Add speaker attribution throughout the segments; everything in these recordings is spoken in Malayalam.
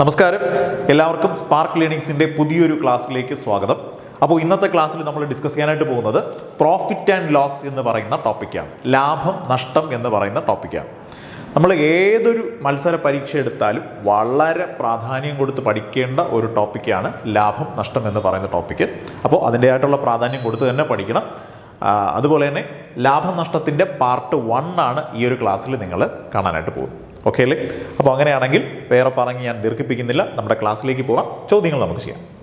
Speaker 1: നമസ്കാരം. എല്ലാവർക്കും സ്പാർക്ക് ലേണിംഗ്സിന്റെ പുതിയൊരു ക്ലാസ്സിലേക്ക് സ്വാഗതം. അപ്പോൾ ഇന്നത്തെ ക്ലാസ്സിൽ നമ്മൾ ഡിസ്കസ് ചെയ്യാനായിട്ട് പോകുന്നത് പ്രോഫിറ്റ് ആൻഡ് ലോസ് എന്ന് പറയുന്ന ടോപ്പിക്കാണ് ലാഭം നഷ്ടം എന്ന് പറയുന്ന ടോപ്പിക്കാണ് നമ്മൾ ഏതൊരു മത്സര പരീക്ഷ എടുത്താലും വളരെ പ്രാധാന്യം കൊടുത്ത് പഠിക്കേണ്ട ഒരു ടോപ്പിക്കാണ് ലാഭം നഷ്ടം എന്ന് പറയുന്ന ടോപ്പിക്ക് അപ്പോൾ അതിന്റെതായിട്ടുള്ള പ്രാധാന്യം കൊടുത്ത് തന്നെ പഠിക്കണം. അതുപോലെ തന്നെ ലാഭനഷ്ടത്തിന്റെ പാർട്ട് വൺ ആണ് ഈ ഒരു ക്ലാസ്സിൽ നിങ്ങൾ കാണാനായിട്ട് പോകുന്നത്. ഓക്കെ അല്ലേ? അപ്പോൾ അങ്ങനെയാണെങ്കിൽ വേറെ പറഞ്ഞ് ഞാൻ ദീർഘിപ്പിക്കുന്നില്ല. നമ്മുടെ ക്ലാസ്സിലേക്ക് പോകാം ചോദ്യങ്ങൾ നമുക്ക് ചെയ്യാം.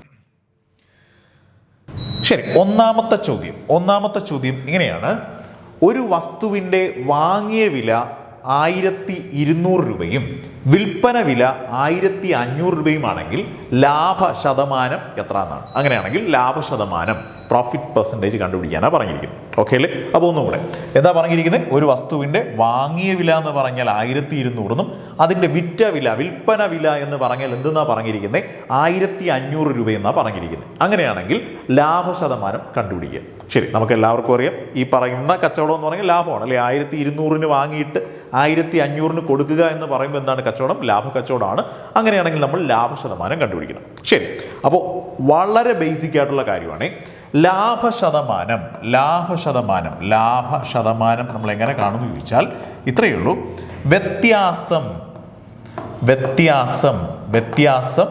Speaker 1: ശരി ഒന്നാമത്തെ ചോദ്യം. ഒന്നാമത്തെ ചോദ്യം ഇങ്ങനെയാണ്. ഒരു വസ്തുവിന്റെ വാങ്ങിയ വില ആയിരത്തി ഇരുന്നൂറ് രൂപയും വിൽപ്പന വില ആയിരത്തി അഞ്ഞൂറ് രൂപയുമാണെങ്കിൽ ലാഭ ശതമാനം എത്ര എന്നാണ് അങ്ങനെയാണെങ്കിൽ ലാഭ ശതമാനം പ്രോഫിറ്റ് പെർസെന്റേജ് കണ്ടുപിടിക്കാനാണ് പറഞ്ഞിരിക്കുന്നത്. ഓക്കെ അല്ലേ? അപ്പോൾ ഒന്നും കൂടെ എന്താ പറഞ്ഞിരിക്കുന്നത്? ഒരു വസ്തുവിന്റെ വാങ്ങിയ വില എന്ന് പറഞ്ഞാൽ ആയിരത്തി ഇരുന്നൂറെന്നും അതിന്റെ വിറ്റ വില വിൽപ്പന വില എന്ന് പറഞ്ഞാൽ എന്തെന്നാ പറഞ്ഞിരിക്കുന്നത് ആയിരത്തി അഞ്ഞൂറ് രൂപയെന്നാണ് പറഞ്ഞിരിക്കുന്നത്. അങ്ങനെയാണെങ്കിൽ ലാഭ ശതമാനം കണ്ടുപിടിക്കുക. ശരി നമുക്ക് എല്ലാവർക്കും അറിയാം. ഈ പറയുന്ന കച്ചവടം എന്ന് പറഞ്ഞാൽ ലാഭമാണ്. അല്ലെ? ആയിരത്തി ഇരുന്നൂറിന് വാങ്ങിയിട്ട് ആയിരത്തി അഞ്ഞൂറിന് കൊടുക്കുക എന്ന് പറയുമ്പോൾ എന്താണ് കച്ചവടം? ലാഭ കച്ചവടമാണ് അങ്ങനെയാണെങ്കിൽ നമ്മൾ ലാഭ ശതമാനം കണ്ടുപിടിക്കണം. ശരി. അപ്പോൾ വളരെ ബേസിക് ആയിട്ടുള്ള കാര്യമാണ്. ലാഭ ശതമാനം ലാഭ ശതമാനം ലാഭ ശതമാനം നമ്മൾ എങ്ങനെ കാണുമെന്ന് ചോദിച്ചാൽ ഇത്രയേ ഉള്ളൂ. വ്യത്യാസം വ്യത്യാസം വ്യത്യാസം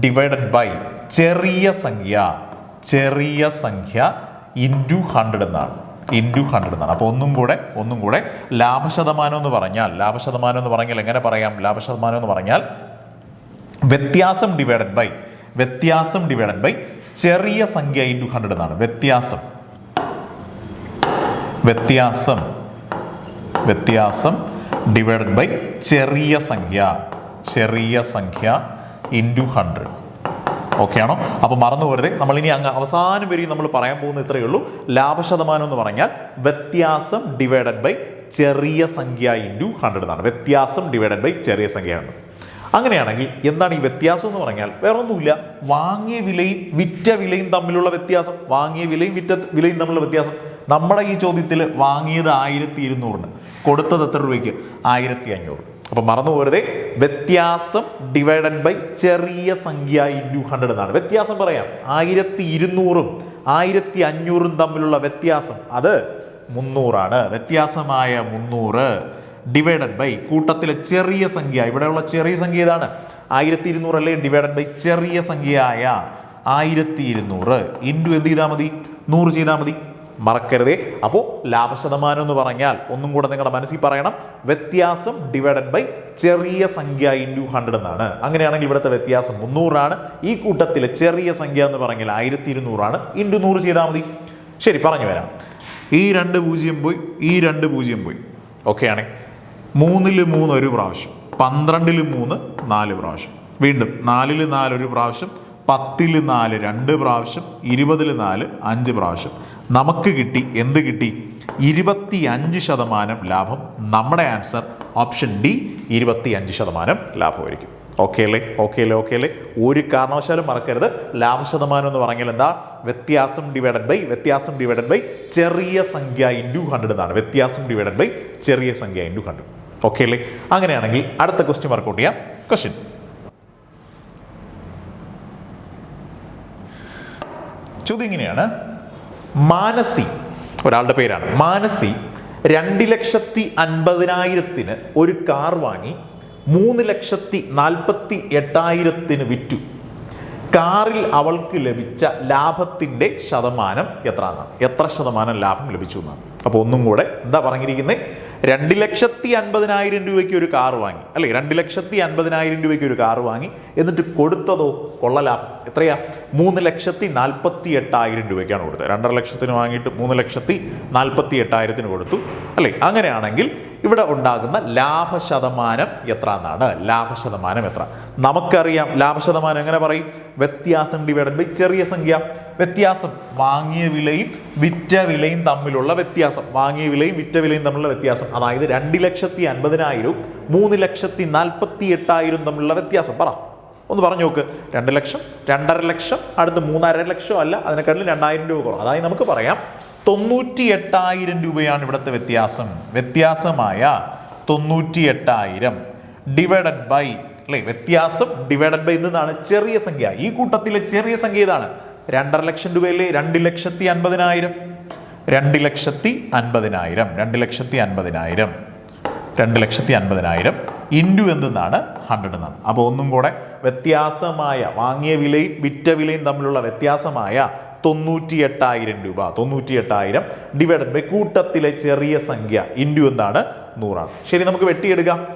Speaker 1: ഡിവൈഡഡ് ബൈ ചെറിയ സംഖ്യ ചെറിയ സംഖ്യ ഇന്റു ഹൺഡ്രഡ് എന്നാണ്. ഇന്റു ഹൺഡ്രഡ് എന്നാണ്. അപ്പോൾ ഒന്നും കൂടെ ഒന്നും കൂടെ ലാഭശതമാനം എന്ന് പറഞ്ഞാൽ ലാഭശതമാനം എന്ന് പറഞ്ഞാൽ എങ്ങനെ പറയാം? ലാഭശതമാനം എന്ന് പറഞ്ഞാൽ വ്യത്യാസം ഡിവൈഡഡ് ബൈ വ്യത്യാസം ഡിവൈഡഡ് ബൈ ചെറിയ സംഖ്യ ഇന്റു ഹൺഡ്രഡ് എന്നാണ്. വ്യത്യാസം. വ്യത്യാസം. വ്യത്യാസം ഡിവൈഡഡ് ബൈ ചെറിയ സംഖ്യ. ചെറിയ സംഖ്യ ഇന്റു ഹൺഡ്രഡ് ഓക്കെ ആണോ അപ്പോൾ മറന്നു നമ്മൾ ഇനി അങ്ങ് അവസാനം വരെയും നമ്മൾ പറയാൻ പോകുന്ന ഇത്രയേ ഉള്ളൂ. ലാഭശതമാനം എന്ന് പറഞ്ഞാൽ വ്യത്യാസം ഡിവൈഡഡ് ബൈ ചെറിയ സംഖ്യ ഇന്റു ഹൺഡ്രഡ് എന്നാണ്. വ്യത്യാസം ഡിവൈഡഡ് ബൈ ചെറിയ സംഖ്യയാണ് അങ്ങനെയാണെങ്കിൽ എന്താണ് ഈ വ്യത്യാസം എന്ന് പറഞ്ഞാൽ വേറെ ഒന്നുമില്ല വാങ്ങിയ വിലയും വിറ്റ വിലയും തമ്മിലുള്ള വ്യത്യാസം. വാങ്ങിയ വിലയും വിറ്റ വിലയും തമ്മിലുള്ള വ്യത്യാസം. നമ്മുടെ ഈ ചോദ്യത്തിൽ വാങ്ങിയത് ആയിരത്തി ഇരുന്നൂറിന്. കൊടുത്തത് എത്ര രൂപയ്ക്ക്? ആയിരത്തി അഞ്ഞൂറ്. അപ്പൊ മറന്നു പോരുതേ വ്യത്യാസം ഡിവൈഡഡ് ബൈ ചെറിയ സംഖ്യ ഇന്റു ഹൺഡ്രഡ് എന്നാണ്. വ്യത്യാസം പറയാം. ആയിരത്തി ഇരുന്നൂറും ആയിരത്തി അഞ്ഞൂറും തമ്മിലുള്ള വ്യത്യാസം അത് മുന്നൂറാണ്. വ്യത്യാസമായ മുന്നൂറ് ഡിവൈഡഡ് ബൈ കൂട്ടത്തിലെ ചെറിയ സംഖ്യ. ഇവിടെയുള്ള ചെറിയ സംഖ്യ ഏതാണ്? ആയിരത്തി ഇരുന്നൂറ് അല്ലേ ഡിവൈഡഡ് ബൈ ചെറിയ സംഖ്യയായ ആയിരത്തി ഇരുന്നൂറ് ഇന്റു എന്ത് ചെയ്താൽ മതി? നൂറ് ചെയ്താൽ മതി. മറക്കരുതേ. അപ്പോൾ ലാഭശതമാനം എന്ന് പറഞ്ഞാൽ ഒന്നും കൂടെ നിങ്ങളുടെ മനസ്സിൽ പറയണം. വ്യത്യാസം ഡിവൈഡഡ് ബൈ ചെറിയ സംഖ്യ ഇന്റു ഹൺഡ്രഡ് എന്നാണ്. അങ്ങനെയാണെങ്കിൽ ഇവിടുത്തെ വ്യത്യാസം മുന്നൂറാണ്. ഈ കൂട്ടത്തിലെ ചെറിയ സംഖ്യ എന്ന് പറഞ്ഞാൽ ആയിരത്തി ഇരുന്നൂറാണ് ഇന്റു നൂറ് ചെയ്താൽ മതി. ശരി പറഞ്ഞു വരാം. ഈ രണ്ട് പൂജ്യം പോയി ഈ രണ്ട് പൂജ്യം പോയി. ഓക്കെ ആണേ. മൂന്നിൽ മൂന്ന് ഒരു പ്രാവശ്യം. പന്ത്രണ്ടിൽ മൂന്ന് നാല് പ്രാവശ്യം. വീണ്ടും നാലിൽ നാല് ഒരു പ്രാവശ്യം. പത്തിൽ നാല് രണ്ട് പ്രാവശ്യം. ഇരുപതിൽ നാല് അഞ്ച് പ്രാവശ്യം. നമുക്ക് കിട്ടി എന്ത് കിട്ടി? ഇരുപത്തി അഞ്ച് ശതമാനം ലാഭം. നമ്മുടെ ആൻസർ ഓപ്ഷൻ ഡി ഇരുപത്തി അഞ്ച് ശതമാനം ലാഭമായിരിക്കും. ഓക്കെ അല്ലേ? ഓക്കെ അല്ലേ? ഓക്കെ അല്ലേ? ഒരു കാരണവശാലും മറക്കരുത്. ലാഭ ശതമാനം എന്ന് പറഞ്ഞാൽ എന്താ? വ്യത്യാസം ഡിവൈഡഡ് ബൈ വ്യത്യാസം ഡിവൈഡഡ് ബൈ ചെറിയ സംഖ്യ ഇന്റു ഹൺഡ്രഡ് എന്നാണ്. വ്യത്യാസം ഡിവൈഡഡ് ബൈ ചെറിയ സംഖ്യ ഇന്റു ഹൺഡ്രഡ് ഓക്കെ അല്ലേ? അങ്ങനെയാണെങ്കിൽ അടുത്ത ക്വസ്റ്റ്യൻ വർക്കൗട്ട് ചെയ്യാം. ക്വസ്റ്റ്യൻ ചോദ്യം ഇങ്ങനെയാണ്. മാനസി ഒരാളുടെ പേരാണ്. മാനസി രണ്ട് ലക്ഷത്തി അൻപതിനായിരത്തിന് ഒരു കാർ വാങ്ങി മൂന്ന് ലക്ഷത്തി നാൽപ്പത്തി എട്ടായിരത്തിന് വിറ്റു. കാറിൽ അവൾക്ക് ലഭിച്ച ലാഭത്തിന്റെ ശതമാനം എത്ര എത്ര ശതമാനം ലാഭം ലഭിച്ചു എന്നാണ് അപ്പോൾ ഒന്നും കൂടെ എന്താ പറഞ്ഞിരിക്കുന്നത് രണ്ട് ലക്ഷത്തി അൻപതിനായിരം രൂപയ്ക്ക് ഒരു കാർ വാങ്ങി. അല്ലേ രണ്ട് ലക്ഷത്തി അൻപതിനായിരം രൂപയ്ക്ക് ഒരു കാർ വാങ്ങി. എന്നിട്ട് കൊടുത്തതോ കൊള്ളലാ. എത്രയാ? മൂന്ന് ലക്ഷത്തി നാൽപ്പത്തി എട്ടായിരം രൂപയ്ക്കാണ് കൊടുത്തത്. രണ്ടര ലക്ഷത്തിന് വാങ്ങിയിട്ട് മൂന്ന് ലക്ഷത്തി നാൽപ്പത്തി എട്ടായിരത്തിന് കൊടുത്തു. അല്ലേ അങ്ങനെയാണെങ്കിൽ ഇവിടെ ഉണ്ടാകുന്ന ലാഭശതമാനം എത്ര എന്നാണ് ലാഭശതമാനം എത്ര? നമുക്കറിയാം ലാഭശതമാനം എങ്ങനെ പറയും? വ്യത്യാസം ഡിവൈഡഡ് ബൈ ചെറിയ സംഖ്യ. വ്യത്യാസം. വാങ്ങിയ വിലയും വിറ്റ വിലയും തമ്മിലുള്ള വ്യത്യാസം. വാങ്ങിയ വിലയും വിറ്റ വിലയും തമ്മിലുള്ള വ്യത്യാസം. അതായത് രണ്ട് ലക്ഷത്തി അൻപതിനായിരവും മൂന്ന് ലക്ഷത്തി നാൽപ്പത്തി എട്ടായിരം തമ്മിലുള്ള വ്യത്യാസം. പറ. ഒന്ന് പറഞ്ഞു നോക്ക്. രണ്ട് ലക്ഷം രണ്ടര ലക്ഷം അടുത്ത് മൂന്നര ലക്ഷം അല്ല. അതിനെക്കാട്ടിലും രണ്ടായിരം രൂപ കുറവ്. അതായത് നമുക്ക് പറയാം തൊണ്ണൂറ്റി എട്ടായിരം രൂപയാണ് ഇവിടുത്തെ വ്യത്യാസം. വ്യത്യാസമായ തൊണ്ണൂറ്റി എട്ടായിരം ഡിവൈഡഡ് ബൈ അല്ലേ? വ്യത്യാസം ഡിവൈഡഡ് ബൈ എന്താണ് ചെറിയ സംഖ്യ. ഈ കൂട്ടത്തിലെ ചെറിയ സംഖ്യ ഇതാണ്. രണ്ടര ലക്ഷം രൂപയിലെ രണ്ട് ലക്ഷത്തി അൻപതിനായിരം. രണ്ട് ലക്ഷത്തി അൻപതിനായിരം. രണ്ട് ലക്ഷത്തി അൻപതിനായിരം. രണ്ട് ലക്ഷത്തി അൻപതിനായിരം ഇന്റു എന്തെന്നാണ്? ഹൺഡ്രഡ് എന്നാണ്. അപ്പോൾ ഒന്നും കൂടെ വ്യത്യാസമായ വാങ്ങിയ വിലയും വിറ്റ വിലയും തമ്മിലുള്ള വ്യത്യാസമായ തൊണ്ണൂറ്റി എട്ടായിരം രൂപ. തൊണ്ണൂറ്റി എട്ടായിരം ഡിവൈഡഡ് ബൈ കൂട്ടത്തിലെ ചെറിയ സംഖ്യ ഇന്റു എന്താണ്? നൂറാണ്. ശരി നമുക്ക് വെട്ടിയെടുക്കാം.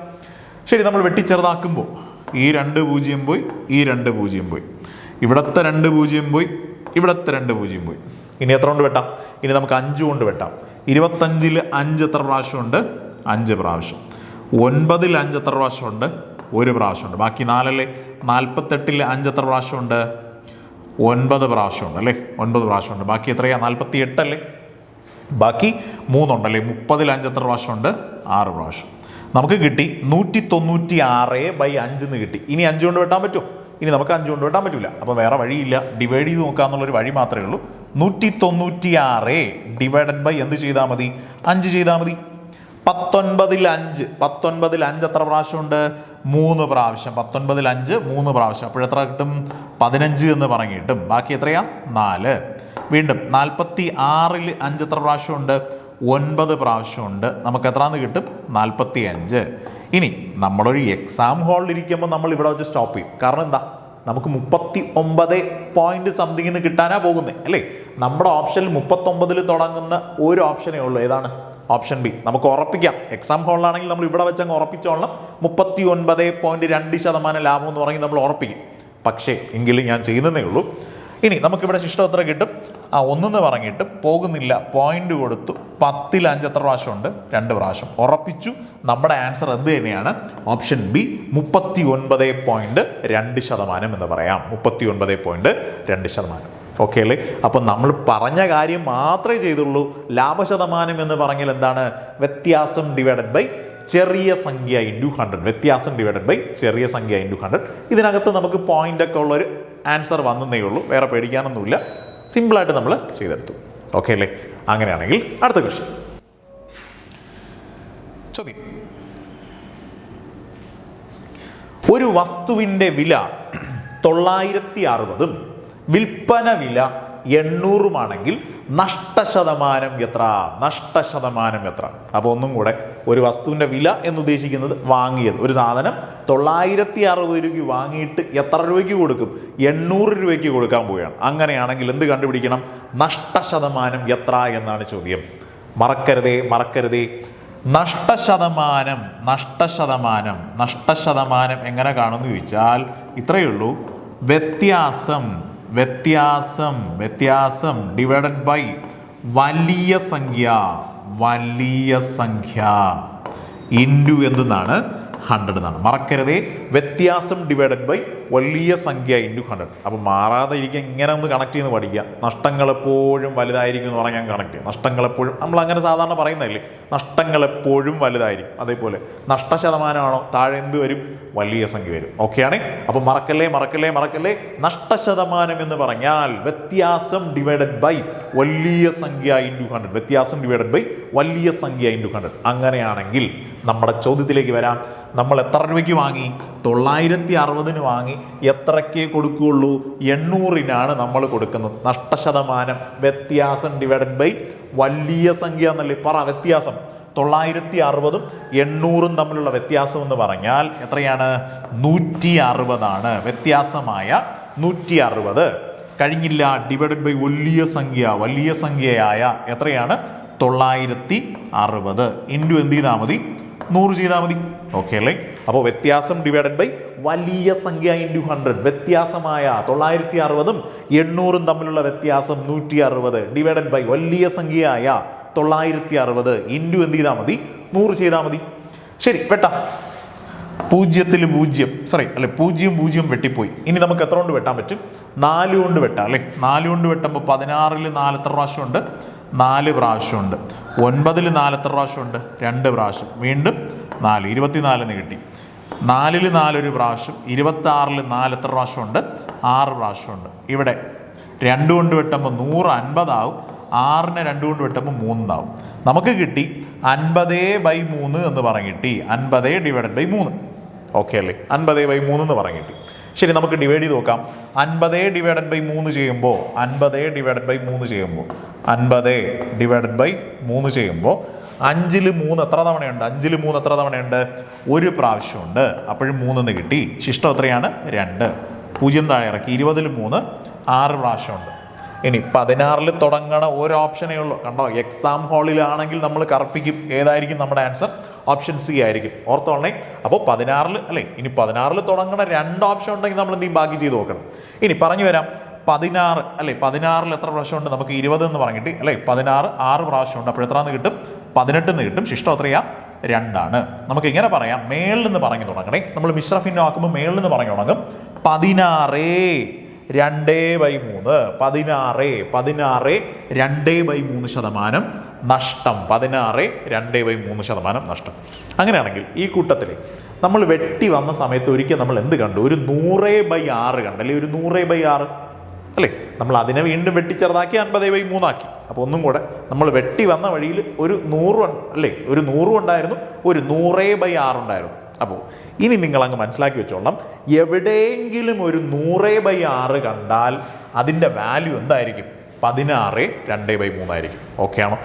Speaker 1: ശരി നമ്മൾ വെട്ടിച്ചെറുതാക്കുമ്പോൾ ഈ രണ്ട് പൂജ്യം പോയി ഈ രണ്ട് പൂജ്യം പോയി. ഇവിടത്തെ രണ്ട് പൂജ്യം പോയി ഇവിടത്തെ രണ്ട് പൂജ്യം പോയി. ഇനി എത്ര കൊണ്ട് വെട്ടാം? ഇനി നമുക്ക് അഞ്ച് കൊണ്ട് വെട്ടാം. ഇരുപത്തഞ്ചിൽ അഞ്ച് എത്ര പ്രാവശ്യമുണ്ട്? അഞ്ച് പ്രാവശ്യം. ഒൻപതിൽ അഞ്ച് എത്ര പ്രാവശ്യമുണ്ട്? ഒരു പ്രാവശ്യമുണ്ട്. ബാക്കി നാലല്ലേ നാൽപ്പത്തെട്ടിൽ അഞ്ച് എത്ര പ്രാവശ്യമുണ്ട്? ഒൻപത് പ്രാവശ്യമുണ്ട് അല്ലേ? ഒൻപത് പ്രാവശ്യമുണ്ട്. ബാക്കി എത്രയാ? നാൽപ്പത്തി എട്ടല്ലേ ബാക്കി മൂന്നുണ്ടല്ലേ? മുപ്പതിൽ അഞ്ച് എത്ര പ്രാവശ്യമുണ്ട്? ആറ് പ്രാവശ്യം. നമുക്ക് കിട്ടി നൂറ്റി തൊണ്ണൂറ്റി ആറ് ബൈ അഞ്ചെന്ന് കിട്ടി. ഇനി അഞ്ച് കൊണ്ട് വെട്ടാൻ പറ്റുമോ? ഇനി നമുക്ക് അഞ്ച് കൊണ്ട് പറ്റില്ല അപ്പോൾ വേറെ വഴിയില്ല. ഡിവൈഡ് ചെയ്ത് നോക്കുക എന്നുള്ളൊരു വഴി മാത്രമേ ഉള്ളൂ. നൂറ്റി തൊണ്ണൂറ്റി ആറ് ഡിവൈഡഡ് ബൈ എന്ത് ചെയ്താൽ മതി? അഞ്ച് ചെയ്താൽ മതി. പത്തൊൻപതിൽ അഞ്ച്. പത്തൊൻപതിൽ അഞ്ച് എത്ര പ്രാവശ്യമുണ്ട്? മൂന്ന് പ്രാവശ്യം. പത്തൊൻപതിൽ അഞ്ച് മൂന്ന് പ്രാവശ്യം. അപ്പോഴെത്ര കിട്ടും? പതിനഞ്ച് എന്ന് പറഞ്ഞു കിട്ടും. ബാക്കി എത്രയാ? നാല്. വീണ്ടും നാൽപ്പത്തി ആറിൽ അഞ്ച് എത്ര പ്രാവശ്യമുണ്ട്? ഒൻപത് പ്രാവശ്യമുണ്ട്. നമുക്ക് എത്രാന്ന് കിട്ടും? നാൽപ്പത്തി അഞ്ച് ഇനി നമ്മളൊരു എക്സാം ഹാളിൽ ഇരിക്കുമ്പോൾ നമ്മൾ ഇവിടെ വെച്ച് സ്റ്റോപ്പ് ചെയ്യും. കാരണം എന്താ? നമുക്ക് മുപ്പത്തി ഒമ്പത് പോയിന്റ് സംതിങ്ങിന് കിട്ടാനാ പോകുന്നത് അല്ലേ? നമ്മുടെ ഓപ്ഷനിൽ മുപ്പത്തൊമ്പതിൽ തുടങ്ങുന്ന ഒരു ഓപ്ഷനേ ഉള്ളൂ ഏതാണ്? ഓപ്ഷൻ ബി നമുക്ക് ഉറപ്പിക്കാം. എക്സാം ഹോളിലാണെങ്കിൽ നമ്മൾ ഇവിടെ വെച്ച് അങ്ങ് ഉറപ്പിച്ചോളണം. മുപ്പത്തി ഒൻപത് പോയിന്റ് രണ്ട് ശതമാനം ലാഭം എന്ന് പറഞ്ഞ് നമ്മൾ ഉറപ്പിക്കും. പക്ഷേ എങ്കിലും ഞാൻ ചെയ്യുന്നതേ ഉള്ളൂ. ഇനി നമുക്കിവിടെ ശിഷ്ടം എത്ര കിട്ടും. ആ ഒന്നെന്ന് പറഞ്ഞിട്ട് പോകുന്നില്ല. പോയിന്റ് കൊടുത്തു. പത്തിൽ അഞ്ച് എത്ര പ്രാവശ്യമുണ്ട്? രണ്ട് പ്രാവശ്യം. ഉറപ്പിച്ചു. നമ്മുടെ ആൻസർ എന്ത് തന്നെയാണ്? ഓപ്ഷൻ ബി മുപ്പത്തി ഒൻപത് പോയിന്റ് രണ്ട് ശതമാനം എന്ന് പറയാം. മുപ്പത്തി ഒൻപത് പോയിന്റ് രണ്ട് ശതമാനം. ഓക്കെ അല്ലേ? അപ്പം നമ്മൾ പറഞ്ഞ കാര്യം മാത്രമേ ചെയ്തുള്ളൂ. ലാഭശതമാനം എന്ന് പറഞ്ഞാൽ എന്താണ്? വ്യത്യാസം ഡിവൈഡഡ് ബൈ ചെറിയ സംഖ്യ ഇന്റു ഹൺഡ്രഡ് വ്യത്യാസം ഡിവൈഡഡ് ബൈ ചെറിയ സംഖ്യ ഇന്റു ഹൺഡ്രഡ് ഇതിനകത്ത് നമുക്ക് പോയിന്റ് ഒക്കെ ഉള്ളൊരു ആൻസർ വന്നതേ ഉള്ളൂ. വേറെ പേടിക്കാനൊന്നുമില്ല. സിമ്പിളായിട്ട് നമ്മൾ ചെയ്തെടുത്തു. ഓക്കെ അല്ലേ? അങ്ങനെയാണെങ്കിൽ അടുത്ത ക്വസ്റ്റ്യൻ ചോദ്യം. ഒരു വസ്തുവിന്റെ വില തൊള്ളായിരത്തി അറുപതും വിൽപ്പന വില എണ്ണൂറുമാണെങ്കിൽ നഷ്ടശതമാനം എത്ര? നഷ്ടശതമാനം എത്ര? അപ്പോൾ ഒന്നും കൂടെ ഒരു വസ്തുവിന്റെ വില എന്ന് ഉദ്ദേശിക്കുന്നത് വാങ്ങിയത്. ഒരു സാധനം തൊള്ളായിരത്തി അറുപത് രൂപയ്ക്ക് വാങ്ങിയിട്ട് എത്ര രൂപയ്ക്ക് കൊടുക്കും? എണ്ണൂറ് രൂപയ്ക്ക് കൊടുക്കാൻ പോവുകയാണ്. അങ്ങനെയാണെങ്കിൽ എന്ത് കണ്ടുപിടിക്കണം? നഷ്ടശതമാനം എത്ര എന്നാണ് ചോദ്യം. മറക്കരുതേ മറക്കരുതേ. നഷ്ടശതമാനം നഷ്ടശതമാനം നഷ്ടശതമാനം എങ്ങനെ കാണുമെന്ന് ചോദിച്ചാൽ ഇത്രയേ ഉള്ളൂ. വ്യത്യാസം വ്യത്യാസം വ്യത്യാസം ഡിവൈഡഡ് ബൈ വലിയ സംഖ്യ വലിയ സംഖ്യ. ഇന്റു എന്തെന്നാണ്? ഹൺഡ്രഡ് എന്നാണ്. മറക്കരുതേ. വ്യത്യാസം ഡിവൈഡഡ് ബൈ വലിയ സംഖ്യ ഇന്റു ഹൺഡ്രഡ് അപ്പോൾ മാറാതെ ഇരിക്കുക ഇങ്ങനെ ഒന്ന് കണക്ട് ചെയ്ത് പഠിക്കുക. നഷ്ടങ്ങൾ എപ്പോഴും വലുതായിരിക്കും എന്ന് പറഞ്ഞാൽ കണക്ട് ചെയ്യുക നഷ്ടങ്ങൾ എപ്പോഴും നമ്മൾ അങ്ങനെ സാധാരണ പറയുന്നതല്ലേ? നഷ്ടങ്ങൾ എപ്പോഴും വലുതായിരിക്കും. അതേപോലെ നഷ്ടശതമാനമാണോ? താഴെ എന്ത് വരും? വലിയ സംഖ്യ വരും. ഓക്കെയാണ് അപ്പോൾ മറക്കല്ലേ മറക്കല്ലേ മറക്കല്ലേ? നഷ്ടശതമാനം എന്ന് പറഞ്ഞാൽ വ്യത്യാസം ഡിവൈഡഡ് ബൈ വലിയ സംഖ്യ ഇന്റു ഹൺഡ്രഡ് വ്യത്യാസം ഡിവൈഡഡ് ബൈ വലിയ സംഖ്യ ഇന്റു ഹൺഡ്രഡ് അങ്ങനെയാണെങ്കിൽ നമ്മുടെ ചോദ്യത്തിലേക്ക് വരാം. നമ്മൾ എത്ര രൂപയ്ക്ക് വാങ്ങി? തൊള്ളായിരത്തി അറുപതിന് വാങ്ങി. എത്രയ്ക്കേ കൊടുക്കുകയുള്ളൂ? എണ്ണൂറിനാണ് നമ്മൾ കൊടുക്കുന്നത്. നഷ്ടശതമാനം. വ്യത്യാസം ഡിവൈഡഡ് ബൈ വലിയ സംഖ്യ എന്നല്ലേ? പറ വ്യത്യാസം. തൊള്ളായിരത്തി അറുപതും എണ്ണൂറും തമ്മിലുള്ള വ്യത്യാസം എന്ന് പറഞ്ഞാൽ എത്രയാണ്? നൂറ്റി അറുപതാണ് വ്യത്യാസമായ നൂറ്റി അറുപത് കഴിഞ്ഞില്ല ഡിവൈഡഡ് ബൈ വലിയ സംഖ്യ. വലിയ സംഖ്യയായ എത്രയാണ്? തൊള്ളായിരത്തി അറുപത് ഇന്റു എന്ത് ചെയ്താൽ മതി? നൂറ് ചെയ്താൽ മതി. ഓക്കെ അല്ലേ? അപ്പോൾ വ്യത്യാസം ഡിവൈഡഡ് ബൈ വലിയ സംഖ്യ ഇന്റു ഹൺഡ്രഡ് വ്യത്യാസമായ തൊള്ളായിരത്തി അറുപതും എണ്ണൂറും തമ്മിലുള്ള വ്യത്യാസം നൂറ്റി അറുപത് ഡിവൈഡഡ് ബൈ വലിയ സംഖ്യയായ തൊള്ളായിരത്തി അറുപത് ഇന്റു എന്ത് ചെയ്താൽ മതി? നൂറ് ചെയ്താൽ മതി. ശരി വെട്ടാം. പൂജ്യത്തിൽ പൂജ്യം. സോറി അല്ലെ പൂജ്യം പൂജ്യം വെട്ടിപ്പോയി. ഇനി നമുക്ക് എത്ര കൊണ്ട് വെട്ടാൻ പറ്റും? നാല് കൊണ്ട് വെട്ടാം അല്ലേ? നാല് കൊണ്ട് വെട്ടുമ്പോൾ പതിനാറിൽ നാല് എത്ര പ്രാവശ്യമുണ്ട് നാല് പ്രാവശ്യമുണ്ട് ഒൻപതിൽ നാല് എത്ര പ്രാവശ്യമുണ്ട്? രണ്ട് പ്രാവശ്യം. വീണ്ടും നാല്. ഇരുപത്തിനാലിന് കിട്ടി. നാലിൽ നാലൊരു പ്രാവശ്യം ഇരുപത്തി ആറിൽ നാല് എത്ര പ്രാവശ്യമുണ്ട്? ആറ് പ്രാവശ്യമുണ്ട്. ഇവിടെ രണ്ട് കൊണ്ട് വെട്ടുമ്പോൾ നൂറ് അൻപതാവും. ആറിന് രണ്ട് കൊണ്ട് വെട്ടുമ്പോൾ മൂന്നാവും നമുക്ക് കിട്ടി അൻപതേ ബൈ മൂന്ന് എന്ന് പറഞ്ഞ് കിട്ടി. അൻപതേ ഡിവൈഡഡ് ബൈ മൂന്ന്. ഓക്കെ അല്ലേ? അൻപതേ ബൈ മൂന്ന് എന്ന് പറഞ്ഞു കിട്ടി. ശരി നമുക്ക് ഡിവൈഡ് ചെയ്ത് നോക്കാം. അൻപത് ഡിവൈഡഡ് ബൈ മൂന്ന് ചെയ്യുമ്പോൾ അൻപത് ഡിവൈഡഡ് ബൈ മൂന്ന് ചെയ്യുമ്പോൾ അൻപത് ഡിവൈഡഡ് ബൈ മൂന്ന് ചെയ്യുമ്പോൾ അഞ്ചിൽ മൂന്ന് എത്ര തവണയുണ്ട്? അഞ്ചിൽ മൂന്ന് എത്ര തവണയുണ്ട്? ഒരു പ്രാവശ്യമുണ്ട്. അപ്പോഴും മൂന്നെന്ന് കിട്ടി. ശിഷ്ടം എത്രയാണ്? രണ്ട്. പൂജ്യം താഴെ ഇറക്കി. ഇരുപതിൽ മൂന്ന് ആറ് പ്രാവശ്യമുണ്ട്. ഇനി പതിനാറിൽ തുടങ്ങണ ഒരു ഓപ്ഷനേ ഉള്ളൂ. കണ്ടോ? എക്സാം ഹാളിലാണെങ്കിൽ നമ്മൾ കറപ്പിക്കും. ഏതായിരിക്കും നമ്മുടെ ആൻസർ ഓപ്ഷൻ സി ആയിരിക്കും. ഓർത്തോളണേ. അപ്പോൾ പതിനാറിൽ അല്ലേ ഇനി പതിനാറിൽ തുടങ്ങുന്ന രണ്ട് ഓപ്ഷൻ ഉണ്ടെങ്കിൽ നമ്മൾ എന്തെങ്കിലും ബാക്കി ചെയ്ത് നോക്കണം. ഇനി പറഞ്ഞു വരാം. പതിനാറ് അല്ലേ പതിനാറിൽ എത്ര പ്രാവശ്യം ഉണ്ട്? നമുക്ക് ഇരുപത് എന്ന് പറഞ്ഞിട്ട് അല്ലേ പതിനാറ് ആറ് പ്രാവശ്യം ഉണ്ട്. അപ്പോൾ എത്രയെന്ന് കിട്ടും? പതിനെട്ടെന്ന് കിട്ടും. ശിഷ്ടം എത്രയാ? രണ്ടാണ്. നമുക്ക് ഇങ്ങനെ പറയാം. മേളിൽ നിന്ന് പറഞ്ഞു തുടങ്ങണേ. നമ്മൾ മിശ്രഫിന്നെ ആക്കുമ്പോൾ മേളിൽ നിന്ന് പറഞ്ഞു തുടങ്ങും. പതിനാറ് രണ്ടേ ബൈ മൂന്ന്. പതിനാറ് പതിനാറ് രണ്ടേ ബൈ മൂന്ന് ശതമാനം. നഷ്ടം. പതിനാറ് രണ്ട് ബൈ മൂന്ന് ശതമാനം നഷ്ടം. അങ്ങനെയാണെങ്കിൽ ഈ കൂട്ടത്തിൽ നമ്മൾ വെട്ടി വന്ന സമയത്ത് ഒരിക്കൽ നമ്മൾ എന്ത് കണ്ടു? ഒരു നൂറ് ബൈ ആറ് കണ്ടു. അല്ലെ? ഒരു നൂറ് ബൈ ആറ്. അല്ലേ? നമ്മൾ അതിനെ വീണ്ടും വെട്ടി ചെറുതാക്കി അൻപത് ബൈ മൂന്നാക്കി. അപ്പോൾ ഒന്നും കൂടെ നമ്മൾ വെട്ടി വന്ന വഴിയിൽ ഒരു നൂറ് അല്ലേ? ഒരു നൂറും ഉണ്ടായിരുന്നു ഒരു നൂറേ ബൈ ആറുണ്ടായിരുന്നു അപ്പോൾ ഇനി നിങ്ങൾ അങ്ങ് മനസ്സിലാക്കി വെച്ചോളാം എവിടെയെങ്കിലും ഒരു നൂറേ ബൈ ആറ് കണ്ടാൽ അതിന്റെ വാല്യൂ എന്തായിരിക്കും? പതിനാറ് രണ്ട് ബൈ മൂന്നായിരിക്കും. ഓക്കെ ആണോ?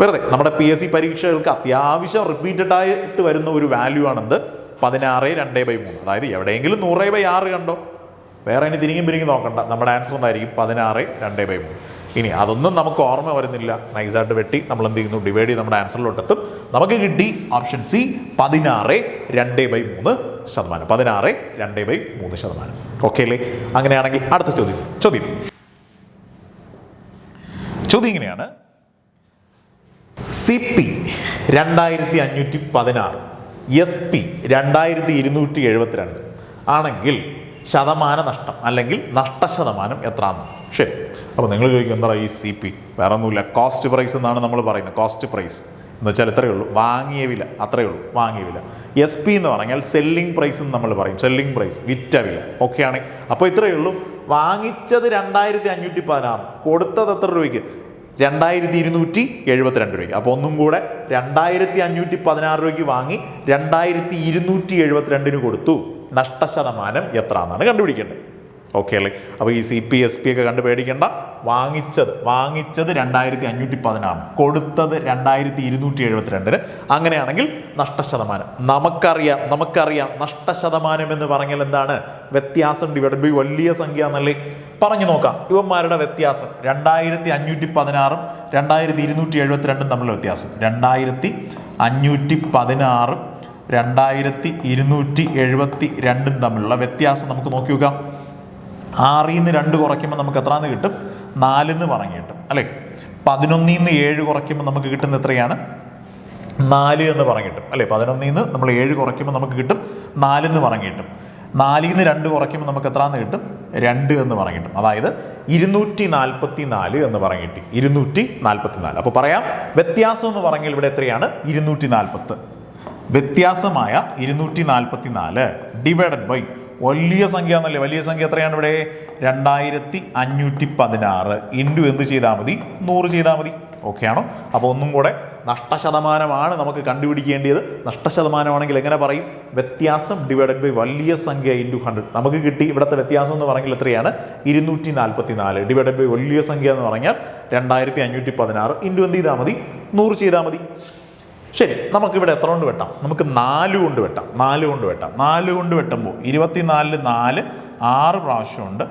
Speaker 1: വെറുതെ. നമ്മുടെ പി എസ് സി പരീക്ഷകൾക്ക് അത്യാവശ്യം റിപ്പീറ്റഡ് ആയിട്ട് വരുന്ന ഒരു വാല്യൂ ആണെന്ത്? പതിനാറ് രണ്ട് ബൈ മൂന്ന്. അതായത് എവിടെയെങ്കിലും നൂറ് ബൈ ആറ് കണ്ടോ? വേറെ ഇനി തിരിഞ്ഞും പിരിഞ്ഞും നോക്കണ്ട. നമ്മുടെ ആൻസർ ഒന്നായിരിക്കും പതിനാറ് രണ്ട് ബൈ മൂന്ന്. ഇനി അതൊന്നും നമുക്ക് ഓർമ്മ വരുന്നില്ല. നൈസായിട്ട് വെട്ടി നമ്മൾ എന്ത് ചെയ്യുന്നു? ഡിവൈഡ് ചെയ്ത് നമ്മുടെ ആൻസറിലോട്ടെത്തും നമുക്ക് കിട്ടി ഓപ്ഷൻ സി പതിനാറ് രണ്ട് ബൈ മൂന്ന് ശതമാനം. പതിനാറ് രണ്ട് ബൈ മൂന്ന് ശതമാനം. ഓക്കെ അല്ലേ? അങ്ങനെയാണെങ്കിൽ അടുത്ത ചോദ്യം. ചോദ്യം. ചോദ്യം ഇങ്ങനെയാണ്. സി പി രണ്ടായിരത്തി അഞ്ഞൂറ്റി പതിനാറ് എസ് പി രണ്ടായിരത്തി ഇരുന്നൂറ്റി എഴുപത്തിരണ്ട് ആണെങ്കിൽ ശതമാന നഷ്ടം അല്ലെങ്കിൽ നഷ്ടശതമാനം എത്രയാണ് ശരി. അപ്പോൾ നിങ്ങൾ ചോദിക്കും എന്താ ഈ സി പി വേറെ ഒന്നുമില്ല കോസ്റ്റ് പ്രൈസ് എന്നാണ് നമ്മൾ പറയുന്നത്. Cost price. എന്ന് വെച്ചാൽ ഇത്രയേ ഉള്ളൂ. വാങ്ങിയ വില. അത്രയേ ഉള്ളൂ. വാങ്ങിയ വില. എസ് പി എന്ന് പറഞ്ഞാൽ സെല്ലിംഗ് പ്രൈസ് എന്ന് നമ്മൾ പറയും. Selling price. വിറ്റ വില. ഓക്കെ ആണെങ്കിൽ അപ്പോൾ ഇത്രയേ ഉള്ളൂ. വാങ്ങിച്ചത് രണ്ടായിരത്തി അഞ്ഞൂറ്റി പതിനാറ് കൊടുത്തത് എത്ര രൂപയ്ക്ക്? രണ്ടായിരത്തി ഇരുന്നൂറ്റി എഴുപത്തിരണ്ട് രൂപയ്ക്ക്. അപ്പോൾ ഒന്നും കൂടെ രണ്ടായിരത്തി അഞ്ഞൂറ്റി പതിനാറ് രൂപയ്ക്ക് വാങ്ങി രണ്ടായിരത്തി ഇരുന്നൂറ്റി എഴുപത്തിരണ്ടിന് കൊടുത്തു. നഷ്ടശതമാനം എത്ര എന്നാണ് കണ്ടുപിടിക്കേണ്ടത്. ഓക്കെ അല്ലേ? അപ്പോൾ ഈ സി പി എസ് പി ഒക്കെ കണ്ട് പേടിക്കേണ്ട. വാങ്ങിച്ചത് വാങ്ങിച്ചത് രണ്ടായിരത്തി അഞ്ഞൂറ്റി പതിനാറ് കൊടുത്തത് രണ്ടായിരത്തി ഇരുന്നൂറ്റി എഴുപത്തിരണ്ടിന് അങ്ങനെയാണെങ്കിൽ നഷ്ടശതമാനം. നമുക്കറിയാം നമുക്കറിയാം. നഷ്ടശതമാനം എന്ന് പറഞ്ഞാൽ എന്താണ്? വ്യത്യാസം ഡിവൈഡ് ബൈ വലിയ സംഖ്യ എന്നല്ലേ പറഞ്ഞു നോക്കാം. ഇവന്മാരുടെ വ്യത്യാസം. രണ്ടായിരത്തി അഞ്ഞൂറ്റി പതിനാറും രണ്ടായിരത്തി ഇരുന്നൂറ്റി എഴുപത്തിരണ്ടും തമ്മിലുള്ള വ്യത്യാസം. രണ്ടായിരത്തി അഞ്ഞൂറ്റി പതിനാറും രണ്ടായിരത്തി ഇരുന്നൂറ്റി എഴുപത്തി രണ്ടും തമ്മിലുള്ള വ്യത്യാസം നമുക്ക് നോക്കി നോക്കാം. ആറിൽ നിന്ന് രണ്ട് കുറയ്ക്കുമ്പോൾ നമുക്ക് എത്രാന്ന് കിട്ടും? നാലിന്ന് പറഞ്ഞു കിട്ടും അല്ലേ? പതിനൊന്നിൽ നിന്ന് ഏഴ് കുറയ്ക്കുമ്പോൾ നമുക്ക് കിട്ടുന്ന എത്രയാണ്? നാല് എന്ന് പറഞ്ഞു കിട്ടും അല്ലേ? പതിനൊന്നിൽ നിന്ന് നമ്മൾ ഏഴ് കുറയ്ക്കുമ്പോൾ നമുക്ക് കിട്ടും നാലെന്ന് പറഞ്ഞു കിട്ടും. നാലിൽ നിന്ന് രണ്ട് കുറയ്ക്കുമ്പോൾ നമുക്ക് എത്രാന്ന് കിട്ടും? രണ്ട് എന്ന് പറഞ്ഞു കിട്ടും. അതായത് ഇരുന്നൂറ്റി നാൽപ്പത്തി നാല് എന്ന് പറഞ്ഞു കിട്ടി. ഇരുന്നൂറ്റി നാൽപ്പത്തി നാല് അപ്പോൾ പറയാം വ്യത്യാസം എന്ന് പറഞ്ഞാൽ ഇവിടെ എത്രയാണ്? ഇരുന്നൂറ്റി നാൽപ്പത്ത് വ്യത്യാസമായ ഇരുന്നൂറ്റി നാൽപ്പത്തി നാല് ഡിവൈഡഡ് ബൈ വലിയ സംഖ്യ എന്നല്ലേ? വലിയ സംഖ്യ എത്രയാണ് ഇവിടെ? രണ്ടായിരത്തി അഞ്ഞൂറ്റി പതിനാറ്. ഇന്റു എന്ത് ചെയ്താൽ മതി? നൂറ് ചെയ്താൽ മതി. ഓക്കെ ആണോ? അപ്പോൾ ഒന്നും കൂടെ നഷ്ടശതമാനമാണ് നമുക്ക് കണ്ടുപിടിക്കേണ്ടത്. നഷ്ടശതമാനമാണെങ്കിൽ എങ്ങനെ പറയും? വ്യത്യാസം ഡിവൈഡഡ് ബൈ വലിയ സംഖ്യ ഇന്റു ഹൺഡ്രഡ് നമുക്ക് കിട്ടി. ഇവിടുത്തെ വ്യത്യാസം എന്ന് പറഞ്ഞാൽ എത്രയാണ്? ഇരുന്നൂറ്റി നാൽപ്പത്തി നാല് ഡിവൈഡഡ് ബൈ വലിയ സംഖ്യ എന്ന് പറഞ്ഞാൽ രണ്ടായിരത്തി അഞ്ഞൂറ്റി പതിനാറ്. ഇന്റു എന്ത് ചെയ്താൽ മതി? നൂറ് ചെയ്താൽ മതി. ശരി നമുക്കിവിടെ എത്ര കൊണ്ട് വെട്ടാം? നമുക്ക് നാല് കൊണ്ട് വെട്ടാം നാല് കൊണ്ട് വെട്ടാം. നാല് കൊണ്ട് വെട്ടുമ്പോൾ ഇരുപത്തിനാലിൽ നാല് ആറ് പ്രാവശ്യമുണ്ട്.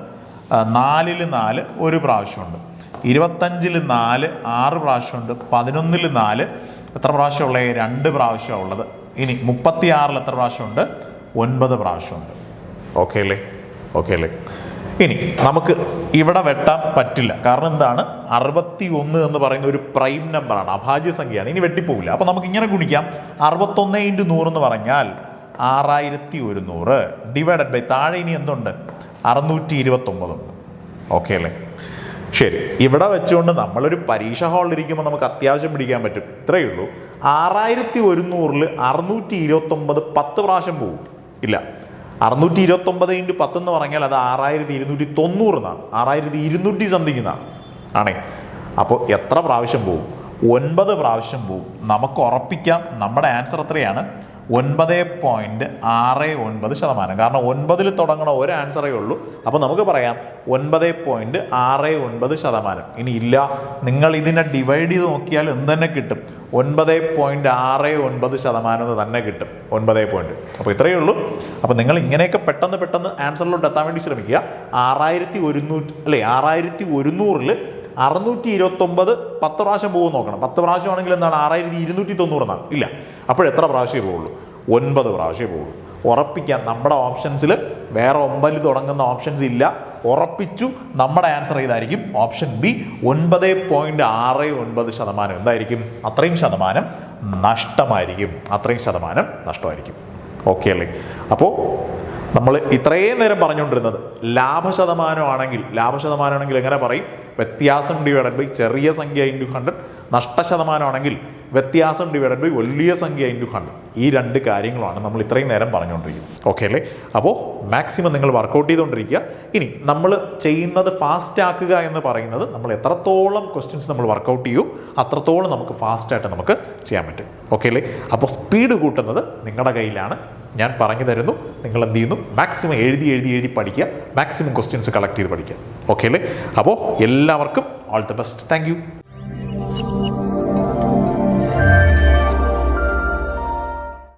Speaker 1: നാലിൽ നാല് ഒരു പ്രാവശ്യമുണ്ട്. ഇരുപത്തഞ്ചിൽ നാല് ആറ് പ്രാവശ്യമുണ്ട്. പതിനൊന്നിൽ നാല് എത്ര പ്രാവശ്യമുള്ള? രണ്ട് പ്രാവശ്യമാണ് ഉള്ളത്. ഇനി മുപ്പത്തി ആറിൽ എത്ര പ്രാവശ്യമുണ്ട്? ഒൻപത് പ്രാവശ്യമുണ്ട്. ഓക്കെ അല്ലേ? ഓക്കെ അല്ലേ? ഇനി നമുക്ക് ഇവിടെ വെട്ടാൻ പറ്റില്ല. കാരണം എന്താണ്? അറുപത്തി ഒന്ന് എന്ന് പറയുന്ന ഒരു പ്രൈം നമ്പറാണ് അഭാജ്യ സംഖ്യയാണ്. ഇനി വെട്ടിപ്പോവില്ല. അപ്പോൾ നമുക്ക് ഇങ്ങനെ ഗുണിക്കാം. അറുപത്തൊന്ന് ഇന്റു നൂറ് എന്ന് പറഞ്ഞാൽ ആറായിരത്തി ഒരുന്നൂറ് ഡിവൈഡഡ് ബൈ താഴെ ഇനി എന്തുണ്ട്? അറുന്നൂറ്റി ഇരുപത്തൊമ്പതുണ്ട് ഓക്കെ അല്ലേ? ശരി. ഇവിടെ വെച്ചുകൊണ്ട് നമ്മളൊരു പരീക്ഷ ഹാളിലിരിക്കുമ്പോൾ നമുക്ക് അത്യാവശ്യം പിടിക്കാൻ പറ്റും. ഇത്രയേ ഉള്ളൂ. ആറായിരത്തി ഒരുന്നൂറിൽ അറുന്നൂറ്റി ഇരുപത്തൊമ്പത് പത്ത് പ്രാവശ്യം പോകും ഇല്ല. അറുന്നൂറ്റി ഇരുപത്തൊമ്പത് ഇന്റു പത്ത് എന്ന് പറഞ്ഞാൽ അത് ആറായിരത്തി ഇരുന്നൂറ്റി തൊണ്ണൂറ് എന്നാണ്. ആറായിരത്തി ഇരുന്നൂറ്റി സംതിങ് എന്നാണ്. ആണേ? അപ്പോൾ എത്ര പ്രാവശ്യം പോകും ഒൻപത് പ്രാവശ്യം പോകും നമുക്ക് ഉറപ്പിക്കാം. നമ്മുടെ ആൻസർ എത്രയാണ്? ഒൻപത് പോയിന്റ് ആറ് ഒൻപത് ശതമാനം. കാരണം ഒൻപതിൽ തുടങ്ങണ ഒരു ആൻസറേ ഉള്ളൂ. അപ്പോൾ നമുക്ക് പറയാം ഒൻപത് പോയിന്റ് ആറ് ഒൻപത് ശതമാനം. ഇനി ഇല്ല. നിങ്ങൾ ഇതിനെ ഡിവൈഡ് ചെയ്ത് നോക്കിയാൽ എന്ത് തന്നെ കിട്ടും? ഒൻപത് പോയിന്റ് ആറ് ഒൻപത് ശതമാനം എന്ന് തന്നെ കിട്ടും. ഒൻപത് പോയിന്റ് അപ്പോൾ ഇത്രയേ ഉള്ളൂ. അപ്പോൾ നിങ്ങൾ ഇങ്ങനെയൊക്കെ പെട്ടെന്ന് പെട്ടെന്ന് ആൻസറിലോട്ട് എത്താൻ വേണ്ടി ശ്രമിക്കുക. ആറായിരത്തി ഒരുന്നൂറ്റി അല്ലേ ആറായിരത്തി ഒരുന്നൂറിൽ അറുന്നൂറ്റി ഇരുപത്തൊമ്പത് പത്ത് പ്രാവശ്യം പോകും നോക്കണം. പത്ത് പ്രാവശ്യം ആണെങ്കിൽ എന്താണ്? ആറായിരത്തി ഇരുന്നൂറ്റി തൊണ്ണൂറ് എന്നാണ്. ഇല്ല. അപ്പോഴെത്ര പ്രാവശ്യമേ പോകുള്ളൂ? ഒൻപത് പ്രാവശ്യമേ പോകുള്ളൂ. ഉറപ്പിക്കാൻ നമ്മുടെ ഓപ്ഷൻസിൽ വേറെ ഒമ്പതിൽ തുടങ്ങുന്ന ഓപ്ഷൻസ് ഇല്ല. ഉറപ്പിച്ചു നമ്മുടെ ആൻസർ ഏതായിരിക്കും? ഓപ്ഷൻ ബി ഒൻപത് പോയിന്റ് ആറ് ഒൻപത് ശതമാനം. എന്തായിരിക്കും? അത്രയും ശതമാനം നഷ്ടമായിരിക്കും. അത്രയും ശതമാനം നഷ്ടമായിരിക്കും. ഓക്കെ അല്ലേ? അപ്പോൾ നമ്മൾ ഇത്രയും നേരം പറഞ്ഞുകൊണ്ടിരുന്നത് ലാഭശതമാനമാണെങ്കിൽ ലാഭശതമാനമാണെങ്കിൽ എങ്ങനെ പറയും? വ്യത്യാസം ഡിവൈഡഡ് ബൈ ചെറിയ സംഖ്യ ഇന്റു ഹൺഡ്രഡ് നഷ്ടശതമാനമാണെങ്കിൽ വ്യത്യാസം ഡിവൈഡഡ് ബൈ വലിയ സംഖ്യ ഇന്റു ഹൺഡ്രഡ് ഈ രണ്ട് കാര്യങ്ങളാണ് നമ്മൾ ഇത്രയും നേരം പറഞ്ഞുകൊണ്ടിരിക്കുന്നത്. ഓക്കെ അല്ലേ? അപ്പോൾ മാക്സിമം നിങ്ങൾ വർക്കൗട്ട് ചെയ്തുകൊണ്ടിരിക്കുക. ഇനി നമ്മൾ ചെയ്യുന്നത് ഫാസ്റ്റ് ആക്കുക എന്ന് പറയുന്നത് നമ്മൾ എത്രത്തോളം ക്വസ്റ്റ്യൻസ് നമ്മൾ വർക്കൗട്ട് ചെയ്യൂ അത്രത്തോളം നമുക്ക് ഫാസ്റ്റായിട്ട് നമുക്ക് ചെയ്യാൻ പറ്റും. ഓക്കെ അല്ലേ? അപ്പോൾ സ്പീഡ് കൂട്ടുന്നത് നിങ്ങളുടെ കയ്യിലാണ്. ഞാൻ പറഞ്ഞു തരുന്നു. നിങ്ങൾ എന്ത് ചെയ്യുന്നു? മാക്സിമം എഴുതി എഴുതി എഴുതി പഠിക്കുക. മാക്സിമം ക്വസ്റ്റ്യൻസ് കളക്ട് ചെയ്ത് പഠിക്കുക. ഓക്കെ അല്ലേ? അപ്പോൾ എല്ലാവർക്കും ഓൾ ദി ബെസ്റ്റ് താങ്ക്